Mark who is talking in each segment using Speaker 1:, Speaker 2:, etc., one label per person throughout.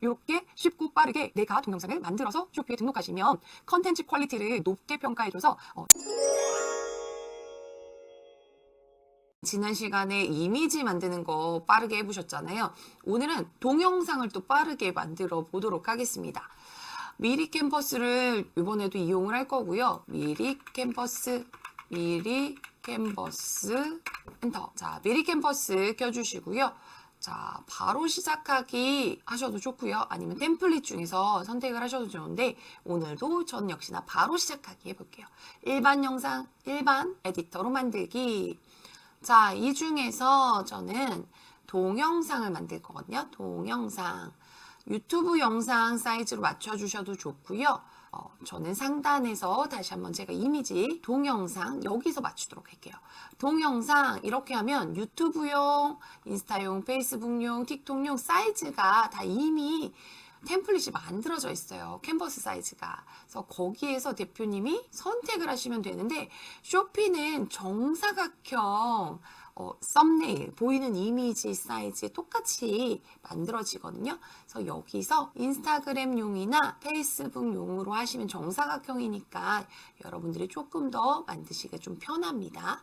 Speaker 1: 이렇게 쉽고 빠르게 내가 동영상을 만들어서 쇼피에 등록하시면 컨텐츠 퀄리티를 높게 평가해줘서 어, 지난 시간에 이미지 만드는 거 빠르게 해보셨잖아요. 오늘은 동영상을 또 빠르게 만들어 보도록 하겠습니다. 미리 캠퍼스를 이번에도 이용을 할 거고요. 미리 캠퍼스, 미리 캔버스, 엔터. 자, 미리 캠퍼스 껴주시고요. 자, 바로 시작하기 하셔도 좋고요. 아니면 템플릿 중에서 선택을 하셔도 좋은데 오늘도 전 역시나 바로 시작하기 해볼게요. 일반 영상, 일반 에디터로 만들기. 자, 이 중에서 저는 동영상을 만들 거거든요. 동영상. 유튜브 영상 사이즈로 맞춰주셔도 좋고요. 어, 저는 상단에서 다시 한번 제가 이미지 동영상 여기서 맞추도록 할게요. 동영상 이렇게 하면 유튜브용, 인스타용, 페이스북용, 틱톡용 사이즈가 다 이미 템플릿이 만들어져 있어요. 캔버스 사이즈가. 그래서 거기에서 대표님이 선택을 하시면 되는데 쇼피는 정사각형 어, 썸네일, 보이는 이미지 사이즈 똑같이 만들어지거든요. 그래서 여기서 인스타그램용이나 페이스북용으로 하시면 정사각형이니까 여러분들이 조금 더 만드시기가 좀 편합니다.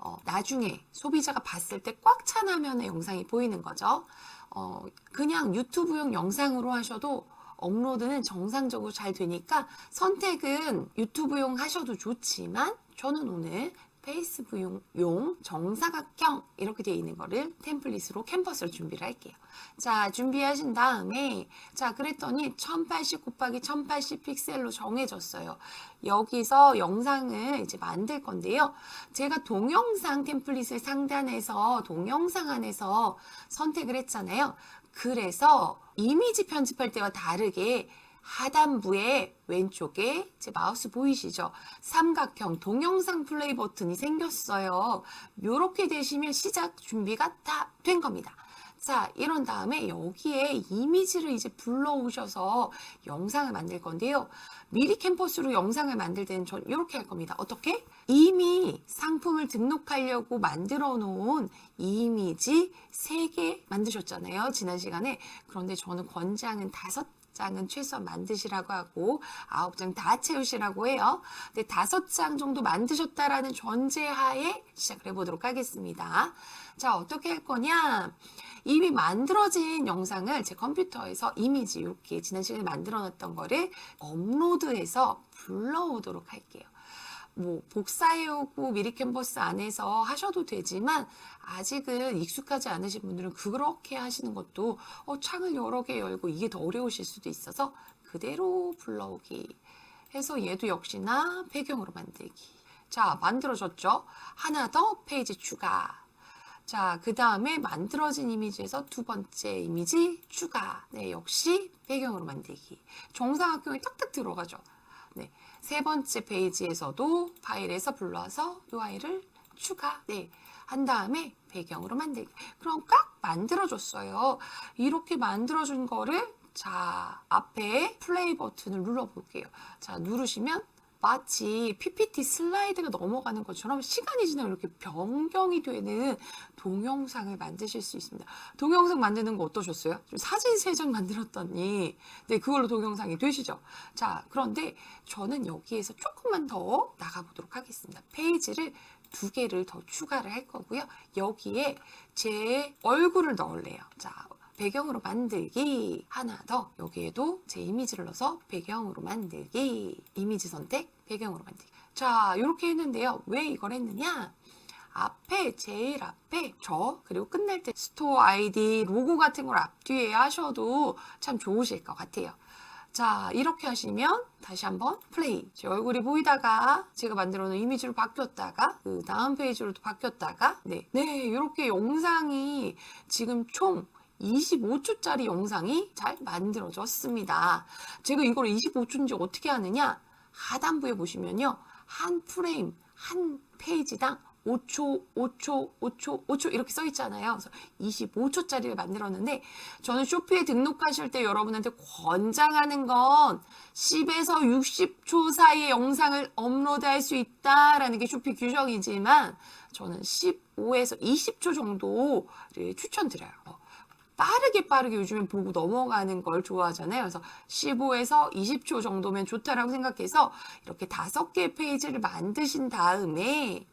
Speaker 1: 어, 나중에 소비자가 봤을 때 꽉 찬 화면의 영상이 보이는 거죠. 어, 그냥 유튜브용 영상으로 하셔도 업로드는 정상적으로 잘 되니까 선택은 유튜브용 하셔도 좋지만 저는 오늘 페이스북용 용 정사각형 이렇게 되어 있는 거를 템플릿으로 캔버스로 준비를 할게요. 자, 준비하신 다음에 자, 그랬더니 1080 곱하기 1080 픽셀로 정해졌어요. 여기서 영상을 이제 만들 건데요. 제가 동영상 템플릿을 상단에서 동영상 안에서 선택을 했잖아요. 그래서 이미지 편집할 때와 다르게 하단부에 왼쪽에 제 마우스 보이시죠? 삼각형 동영상 플레이 버튼이 생겼어요. 이렇게 되시면 시작 준비가 다 된 겁니다. 자, 이런 다음에 여기에 이미지를 이제 불러오셔서 영상을 만들 건데요. 미리 캠퍼스로 영상을 만들 때는 전 이렇게 할 겁니다. 어떻게? 이미 상품을 등록하려고 만들어 놓은 이미지 3개 만드셨잖아요. 지난 시간에. 그런데 저는 권장은 다섯 장은 최소한 만드시라고 하고 아홉 장 다 채우시라고 해요. 근데 다섯 장 정도 만드셨다라는 전제하에 시작을 해보도록 하겠습니다. 자, 어떻게 할 거냐? 이미 만들어진 영상을 제 컴퓨터에서 이미지 이렇게 지난 시간에 만들어 놨던 거를 업로드해서 불러오도록 할게요. 뭐 복사해오고 미리 캔버스 안에서 하셔도 되지만 아직은 익숙하지 않으신 분들은 그렇게 하시는 것도 어, 창을 여러 개 열고 이게 더 어려우실 수도 있어서 그대로 불러오기 해서 얘도 역시나 배경으로 만들기 자 만들어졌죠 하나 더 페이지 추가 자, 그 다음에 만들어진 이미지에서 두 번째 이미지 추가. 네, 역시 배경으로 만들기. 정사각형이 탁탁 들어가죠. 네, 세 번째 페이지에서도 파일에서 불러서 UI를 추가. 네, 한 다음에 배경으로 만들기. 그럼 꽉 만들어줬어요. 이렇게 만들어준 거를 자, 앞에 플레이 버튼을 눌러볼게요. 자, 누르시면 마치 PPT 슬라이드가 넘어가는 것처럼 시간이 지나면 이렇게 변경이 되는 동영상을 만드실 수 있습니다. 동영상 만드는 거 어떠셨어요? 좀 사진 세 장 만들었더니 네 그걸로 동영상이 되시죠? 자 그런데 저는 여기에서 조금만 더 나가보도록 하겠습니다. 페이지를 두 개를 더 추가를 할 거고요. 여기에 제 얼굴을 넣을래요. 자 배경으로 만들기. 하나 더. 여기에도 제 이미지를 넣어서 배경으로 만들기. 이미지 선택 배경으로 만들기. 자 이렇게 했는데요. 왜 이걸 했느냐? 앞에 제일 앞에 저 그리고 끝날 때 스토어 아이디 로고 같은 걸 앞뒤에 하셔도 참 좋으실 것 같아요. 자 이렇게 하시면 다시 한번 플레이. 제 얼굴이 보이다가 제가 만들어 놓은 이미지로 바뀌었다가 그 다음 페이지로 또 바뀌었다가 네, 네 이렇게 영상이 지금 총 25초짜리 영상이 잘 만들어졌습니다. 제가 이걸 25초인지 어떻게 하느냐? 하단부에 보시면요. 한 프레임, 한 페이지당 5초, 5초, 5초, 5초 이렇게 써 있잖아요. 그래서 25초짜리를 만들었는데 저는 쇼피에 등록하실 때 여러분한테 권장하는 건 10에서 60초 사이의 영상을 업로드할 수 있다라는 게 쇼피 규정이지만 저는 15에서 20초 정도를 추천드려요. 빠르게 빠르게 요즘엔 보고 넘어가는 걸 좋아하잖아요. 그래서 15에서 20초 정도면 좋다라고 생각해서 이렇게 다섯 개의 페이지를 만드신 다음에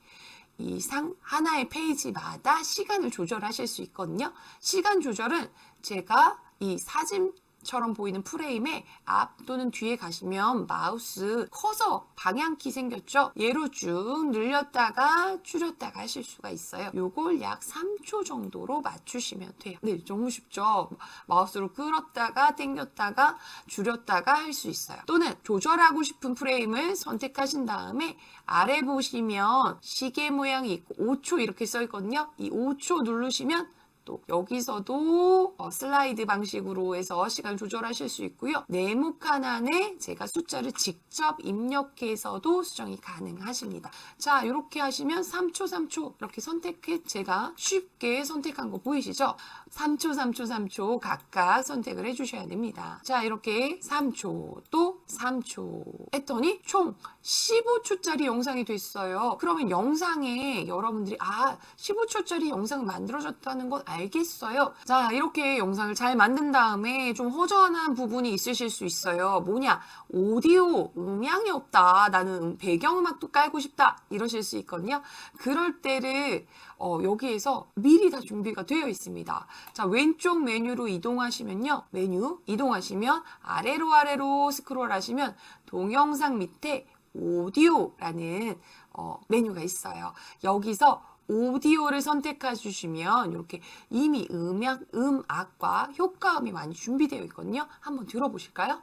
Speaker 1: 이 상 하나의 페이지마다 시간을 조절하실 수 있거든요. 시간 조절은 제가 이 사진 처럼 보이는 프레임의 앞 또는 뒤에 가시면 마우스 커서 방향키 생겼죠? 얘로 쭉 늘렸다가 줄였다가 하실 수가 있어요. 요걸 약 3초 정도로 맞추시면 돼요. 네, 너무 쉽죠? 마우스로 끌었다가 당겼다가 줄였다가 할 수 있어요. 또는 조절하고 싶은 프레임을 선택하신 다음에 아래 보시면 시계 모양이 있고 5초 이렇게 써 있거든요. 이 5초 누르시면 또 여기서도 어, 슬라이드 방식으로 해서 시간 조절하실 수 있고요. 네모 칸 안에 제가 숫자를 직접 입력해서도 수정이 가능하십니다. 자, 이렇게 하시면 3초, 3초 이렇게 선택해 제가 쉽게 선택한 거 보이시죠? 3초, 3초, 3초 각각 선택을 해주셔야 됩니다. 자, 이렇게 3초 또 3초 했더니 총 15초짜리 영상이 됐어요. 그러면 영상에 여러분들이 아 15초짜리 영상을 만들어졌다는 건 알겠어요. 자 이렇게 영상을 잘 만든 다음에 좀 허전한 부분이 있으실 수 있어요. 뭐냐 오디오 음향이 없다. 나는 배경음악도 깔고 싶다. 이러실 수 있거든요. 그럴 때를 어, 여기에서 미리 다 준비가 되어 있습니다. 자, 왼쪽 메뉴로 이동하시면요. 메뉴 이동하시면 아래로 아래로 스크롤 하시면 동영상 밑에 오디오라는 어, 메뉴가 있어요. 여기서 오디오를 선택해 주시면 이렇게 이미 음악, 음악과 효과음이 많이 준비되어 있거든요. 한번 들어보실까요?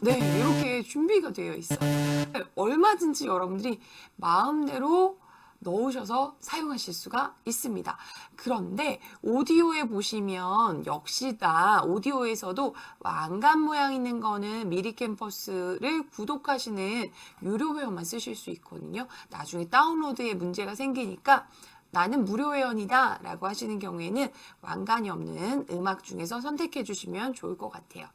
Speaker 1: 네, 이렇게 준비가 되어 있어요. 얼마든지 여러분들이 마음대로 넣으셔서 사용하실 수가 있습니다. 그런데 오디오에 보시면 역시나 오디오에서도 왕관 모양 있는 거는 미리 캠퍼스를 구독하시는 유료 회원만 쓰실 수 있거든요. 나중에 다운로드에 문제가 생기니까 나는 무료 회원이다 라고 하시는 경우에는 왕관이 없는 음악 중에서 선택해 주시면 좋을 것 같아요.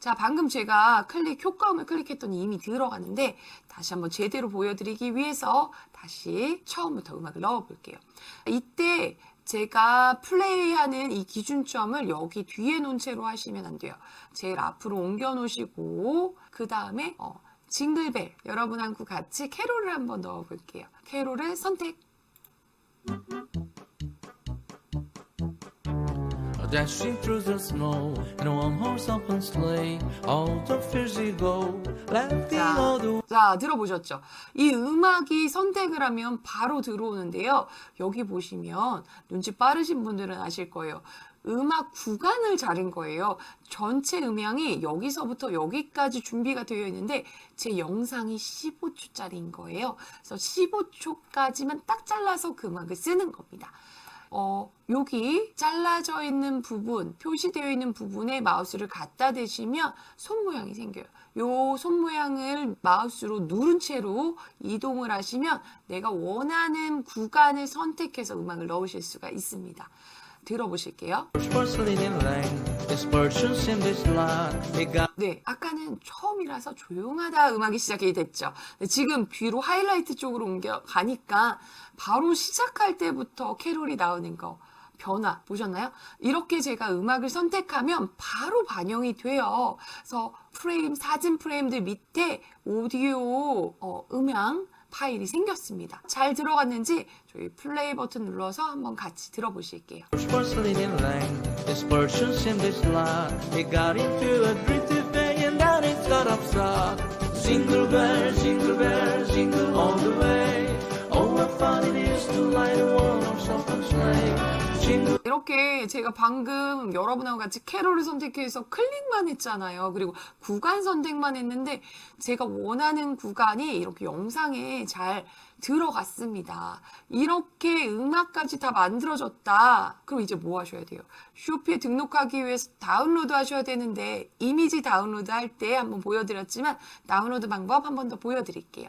Speaker 1: 자, 방금 제가 클릭, 효과음을 클릭했더니 이미 들어가는데 다시 한번 제대로 보여드리기 위해서 다시 처음부터 음악을 넣어 볼게요. 이때 제가 플레이하는 이 기준점을 여기 뒤에 놓은 채로 하시면 안 돼요. 제일 앞으로 옮겨 놓으시고, 그 다음에, 어, 징글벨. 여러분하고 같이 캐롤을 한번 넣어 볼게요. 캐롤을 선택.
Speaker 2: Dashing through the snow in a one horse open sleigh, all the fears you go, laughing all the
Speaker 1: 자, 들어보셨죠? 이 음악이 선택을 하면 바로 들어오는데요. 여기 보시면 눈치 빠르신 분들은 아실 거예요. 음악 구간을 자른 거예요. 전체 음향이 여기서부터 여기까지 준비가 되어 있는데 제 영상이 15초짜리인 거예요. 그래서 15초까지만 딱 잘라서 그 음악을 쓰는 겁니다. 어, 여기 잘라져 있는 부분, 표시되어 있는 부분에 마우스를 갖다 대시면 손 모양이 생겨요. 요 손 모양을 마우스로 누른 채로 이동을 하시면 내가 원하는 구간을 선택해서 음악을 넣으실 수가 있습니다. 들어보실게요. 네, 아까는 처음이라서 조용하다 음악이 시작이 됐죠. 근데 지금 뒤로 하이라이트 쪽으로 옮겨 가니까 바로 시작할 때부터 캐롤이 나오는 거 변화 보셨나요? 이렇게 제가 음악을 선택하면 바로 반영이 돼요. 그래서 프레임 사진 프레임들 밑에 오디오 어, 음향 파일이 생겼습니다. 잘 들어갔는지 저희 플레이 버튼 눌러서 한번 같이 들어보실게요.
Speaker 2: Oh,
Speaker 1: 이렇게 제가 방금 여러분하고 같이 캐롤을 선택해서 클릭만 했잖아요. 그리고 구간 선택만 했는데 제가 원하는 구간이 이렇게 영상에 잘 들어갔습니다. 이렇게 음악까지 다 만들어졌다. 그럼 이제 뭐 하셔야 돼요? 쇼피에 등록하기 위해서 다운로드 하셔야 되는데 이미지 다운로드 할 때 한번 보여드렸지만 다운로드 방법 한 번 더 보여드릴게요.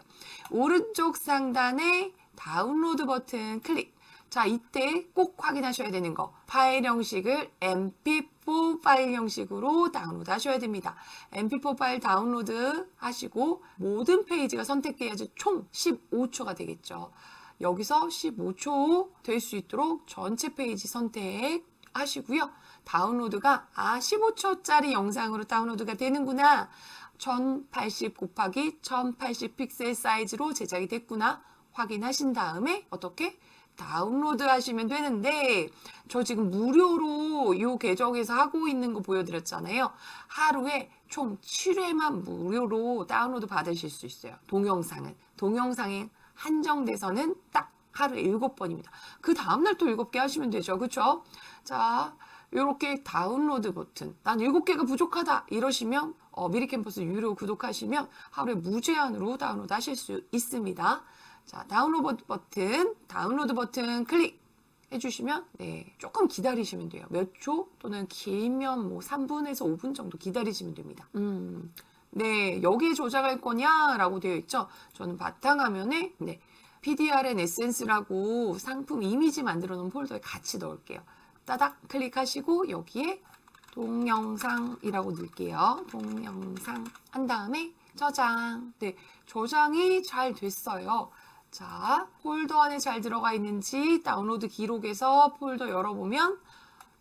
Speaker 1: 오른쪽 상단에 다운로드 버튼 클릭. 자, 이때 꼭 확인하셔야 되는 거. 파일 형식을 mp4 파일 형식으로 다운로드 하셔야 됩니다. mp4 파일 다운로드 하시고 모든 페이지가 선택돼야지 총 15초가 되겠죠. 여기서 15초 될 수 있도록 전체 페이지 선택 하시고요. 다운로드가 아 15초짜리 영상으로 다운로드가 되는구나. 1080 곱하기 1080 픽셀 사이즈로 제작이 됐구나. 확인하신 다음에 어떻게 다운로드 하시면 되는데 저 지금 무료로 이 계정에서 하고 있는 거 보여드렸잖아요. 하루에 총 7회만 무료로 다운로드 받으실 수 있어요. 동영상은. 동영상에 한정돼서는 딱 하루에 7번입니다. 그 다음날 또 7개 하시면 되죠. 그쵸? 자, 이렇게 다운로드 버튼. 난 7개가 부족하다. 이러시면 어, 미리 캠퍼스 유료 구독하시면 하루에 무제한으로 다운로드 하실 수 있습니다. 자, 다운로드 버튼, 다운로드 버튼 클릭 해주시면, 네, 조금 기다리시면 돼요. 몇 초 또는 길면 뭐 3분에서 5분 정도 기다리시면 됩니다. 음, 네, 여기에 조작할 거냐라고 되어 있죠. 저는 바탕화면에, 네, PDRN 에센스라고 상품 이미지 만들어 놓은 폴더에 같이 넣을게요. 따닥 클릭하시고 여기에 동영상이라고 넣을게요. 동영상 한 다음에 저장. 네, 저장이 잘 됐어요. 자, 폴더 안에 잘 들어가 있는지 다운로드 기록에서 폴더 열어보면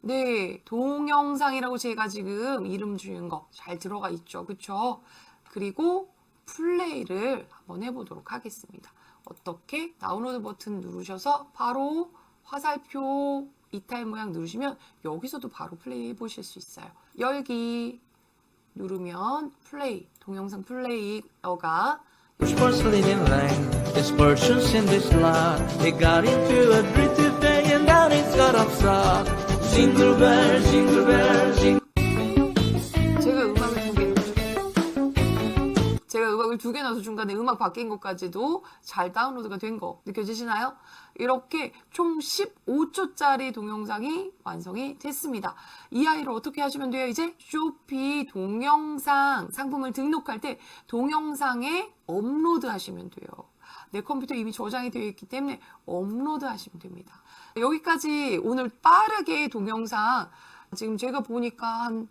Speaker 1: 네, 동영상이라고 제가 지금 이름 주는 거 잘 들어가 있죠. 그쵸? 그리고 플레이를 한번 해보도록 하겠습니다. 어떻게? 다운로드 버튼 누르셔서 바로 화살표 이탈 모양 누르시면 여기서도 바로 플레이 해보실 수 있어요. 열기 누르면 플레이, 동영상 플레이어가
Speaker 2: Sports leading living the sports shoes in this lot. They got into a pretty thing and down it got upset. Jingle bells, jingle bells, jingle
Speaker 1: 음악을 두 개 넣어서 중간에 음악 바뀐 것까지도 잘 다운로드가 된 거 느껴지시나요? 이렇게 총 15초짜리 동영상이 완성이 됐습니다. 이 아이를 어떻게 하시면 돼요? 이제 쇼피 동영상 상품을 등록할 때 동영상에 업로드 하시면 돼요. 내 컴퓨터 이미 저장이 되어 있기 때문에 업로드 하시면 됩니다. 여기까지 오늘 빠르게 동영상 지금 제가 보니까 한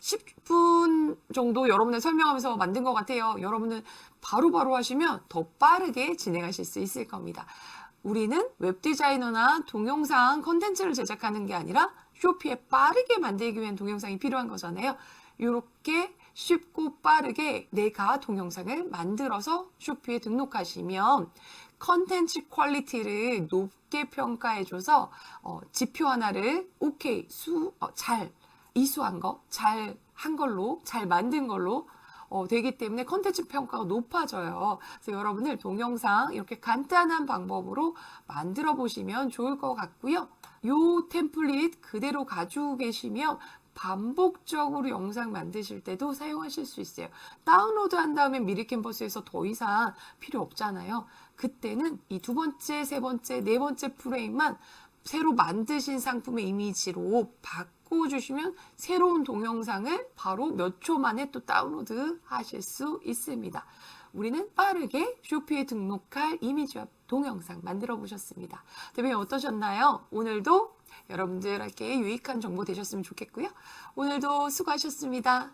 Speaker 1: 10분 정도 여러분의 설명하면서 만든 것 같아요. 여러분은 바로 바로 하시면 더 빠르게 진행하실 수 있을 겁니다. 우리는 웹 디자이너나 동영상 컨텐츠를 제작하는 게 아니라 쇼피에 빠르게 만들기 위한 동영상이 필요한 거잖아요. 이렇게 쉽고 빠르게 내가 동영상을 만들어서 쇼피에 등록하시면 컨텐츠 퀄리티를 높게 평가해줘서 어, 지표 하나를 오케이 수 어, 잘 이수한 거, 잘 한 걸로, 잘 만든 걸로 어, 되기 때문에 컨텐츠 평가가 높아져요. 그래서 여러분들 동영상 이렇게 간단한 방법으로 만들어 보시면 좋을 것 같고요. 요 템플릿 그대로 가지고 계시면 반복적으로 영상 만드실 때도 사용하실 수 있어요. 다운로드 한 다음에 미리 캔버스에서 더 이상 필요 없잖아요. 그때는 이 두 번째, 세 번째, 네 번째 프레임만 새로 만드신 상품의 이미지로 바꿔 주시면 새로운 동영상을 바로 몇 초 만에 또 다운로드 하실 수 있습니다. 우리는 빠르게 쇼피에 등록할 이미지와 동영상 만들어 보셨습니다. 대표님 어떠셨나요? 오늘도 여러분들에게 유익한 정보 되셨으면 좋겠고요. 오늘도 수고하셨습니다.